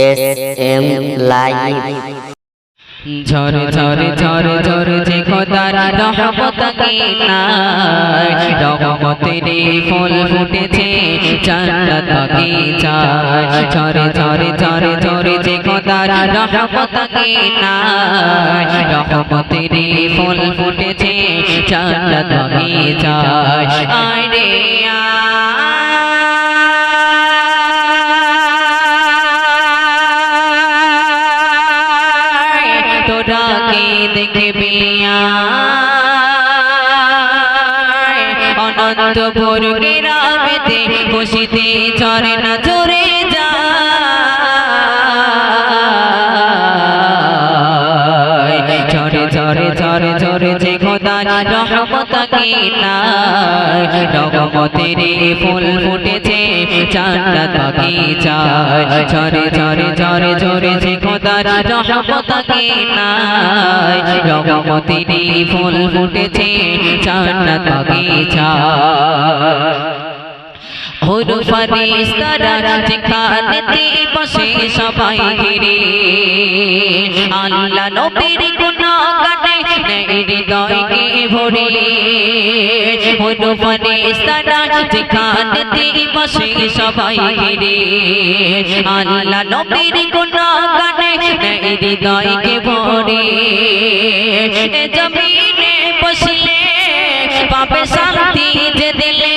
S M live ঝরে ঝরে ঝরে ঝরে যে খোদার রহমত কি নাই রহমতের ফুল ফুটেছে জান্নাত বাগিচায় ঝরে ঝরে ঝরে ঝরে যে খোদার রহমত কি নাই রহমতের ফুল ফুটেছে জান্নাত বাগিচায় আয় রে কে বিলিয়া অনন্ত অনন্তপুর গ্রামেতে খুশিতে চরে না চরে যায়। চরে চরে চরে চরে রহমত নাই। রহমতের ফুল ফুটেছে, জান্নাত বাগিচায় ঝরে ঝরে ঝরে ঝরে যে খোদার রহমত নাই। রহমতের ফুল ফুটেছে, জান্নাত বাগিচায় হরু ফারিস্তারা যেখানেতে বসে সবাই ঘিরে। আল্লাহ নবীর গুণগানে নেই হৃদয়কে ভরে হরু ফারিস্তারা যেখানেতে বসে সবাই ঘিরে আল্লাহ নবীর গুণগানে নেই হৃদয়কে ভরে এ জমিনে বসলে পাবে শান্তি যে দিলে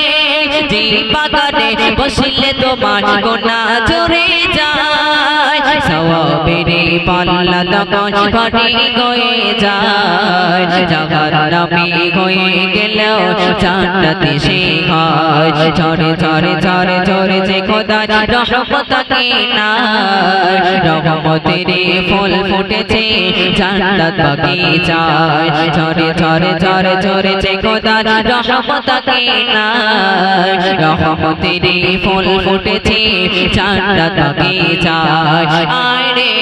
যে বাগানে বসলে তোমার গোনা জোরে যায় সওয়াবেরে পাল্লা তখন ভাটি গয়ে যায়। জাগার নামে হয়ে গেলেও জান্নাতে সে হয়। ঝরে ঝরে ঝরে ঝরে যে খোদার রহমত কে নাই। রহমতের ফুল ফুটেছে, জান্নাত বাগিচায় ঝরে ঝরে ঝরে ঝরে যে খোদার রহমত কে নাই। রহমতের ফুল ফুটেছে আয় রে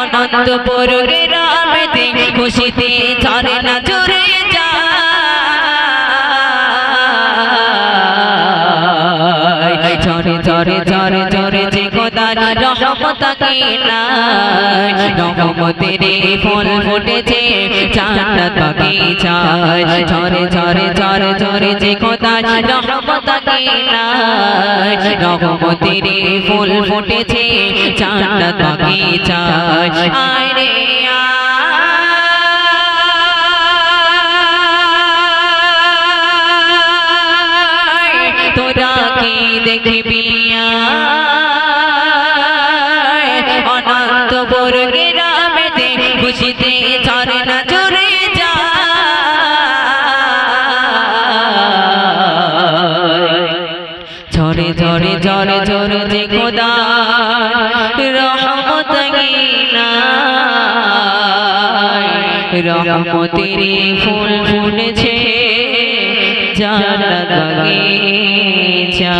অনন্তপুর গ্রামেতে খুশিতে ঝরে না ঝরে ঝরে ঝরে যে খোদার রহমত কি নাই রহমতের ফুল ফুটেছে জান্নাত বাগিচায় ঝরে ঝরে ঝরে ঝরে যে খোদার রহমত কি নাই রহমতের ফুল ফুটেছে জান্নাত বাগিচায় আয় রে, আয়। দেখবি আয় অনন্তপুর গ্রামেতে খুশিতে না জোরে যায়। ঝরে ঝরে ঝরে ঝরে যে খোদা রহমত রহমতের ফুল ফুটেছে। জান্নাত বাগিচা।